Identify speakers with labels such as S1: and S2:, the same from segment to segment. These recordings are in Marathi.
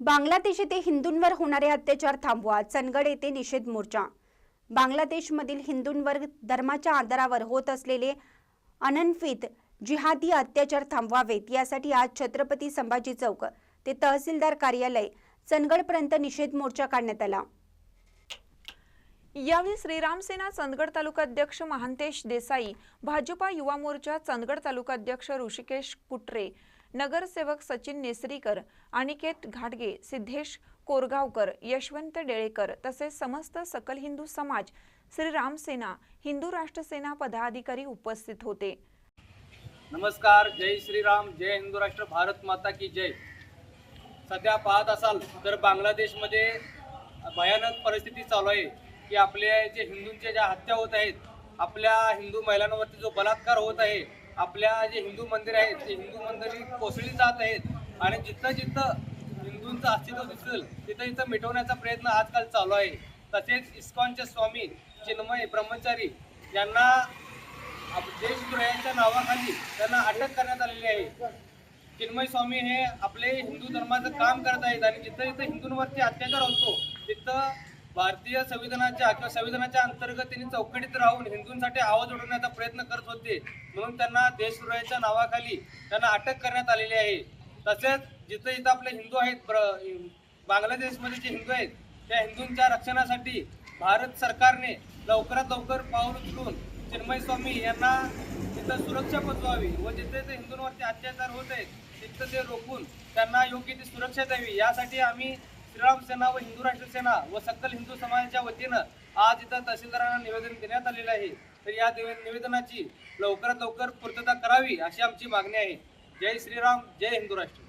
S1: बांगलादेश येथे हिंदूंवर होणारे अत्याचार थांबवा चनगड येथे निषेध मोर्चा. बांगलादेशमधील हिंदूंवर धर्माच्या आधारावर होत असलेले अनन्फित जिहादी अत्याचार थांबवावेत यासाठी आज छत्रपती संभाजी चौक ते तहसीलदार कार्यालय चंदगडपर्यंत निषेध मोर्चा काढण्यात आला.
S2: यावेळी श्रीरामसेना चंदगड तालुकाध्यक्ष महांतेश देसाई भाजपा युवा मोर्चा चंदगड तालुकाध्यक्ष ऋषिकेश कुटरे नगरसेवक सचिन नेसरीकर अनिकेत घाटगे सिद्धेश कोरगावकर यशवंत डेळेकर तसेच समस्त सकल हिंदू समाज श्रीरामसेना हिंदू राष्ट्रसेना पदाधिकारी उपस्थित होते.
S3: नमस्कार जय श्रीराम जय हिंदू राष्ट्र भारत माता की जय. सध्या पाहत असाल तर बांगलादेशमध्ये भयानक परिस्थिती चालू आहे की आपले जे हिंदूंच्या ज्या हत्या होत आहेत आपल्या हिंदू महिलांवरती जो बलात्कार होत आहे आपल्या जे हिंदू मंदिर आहेत ते हिंदू मंदिर कोसळली जात आहेत आणि जिथं जिथं हिंदूंचं अस्तित्व दिसेल तिथं तिथं मिटवण्याचा प्रयत्न आजकाल चालू आहे. तसेच इस्कॉनचे स्वामी चिन्मय ब्रह्मचारी यांना आप- नावाखाली त्यांना अटक करण्यात आलेली आहे. चिन्मय स्वामी हे आपले हिंदू धर्माचं काम करत आहेत आणि जिथं जिथं हिंदूंवरती अत्याचार होतो तिथं भारतीय संविधानाच्या किंवा संविधानाच्या अंतर्गत त्यांनी चौकटीत राहून हिंदूंसाठी आवाज उठवण्याचा प्रयत्न करत होते. म्हणून त्यांना देशद्रोहाच्या नावाखाली त्यांना अटक करण्यात आलेली आहे. तसेच जिथं जिथं आपले हिंदू आहेत प्र- बांगलादेशमध्ये जे हिंदू आहेत त्या हिंदूंच्या रक्षणासाठी भारत सरकारने लवकरात लवकर पाऊल उचलून चिन्मय स्वामी यांना तिथं सुरक्षा पोचवावी व जिथे ते हिंदूंवरती अत्याचार होत आहेत तिथं ते रोखून त्यांना योग्य ती सुरक्षा द्यावी. यासाठी आम्ही श्रीराम सेना व हिंदू राष्ट्र सेना व सकल हिंदू समाजाच्या वतीनं आज इथं तहसीलदारांना निवेदन देण्यात आलेलं आहे. तर या निवे- निवेदनाची लवकरात लवकर पूर्तता करावी अशी आमची मागणी आहे. जय श्रीराम जय हिंदू राष्ट्र.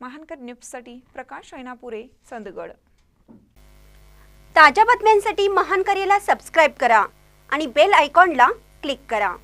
S2: महानकर न्यूजसाठी प्रकाश ऐनापुरे चंदगड.
S1: ताज्या बातम्यांसाठी महान करेला सबस्क्राईब करा आणि बेल आयकॉनला क्लिक करा.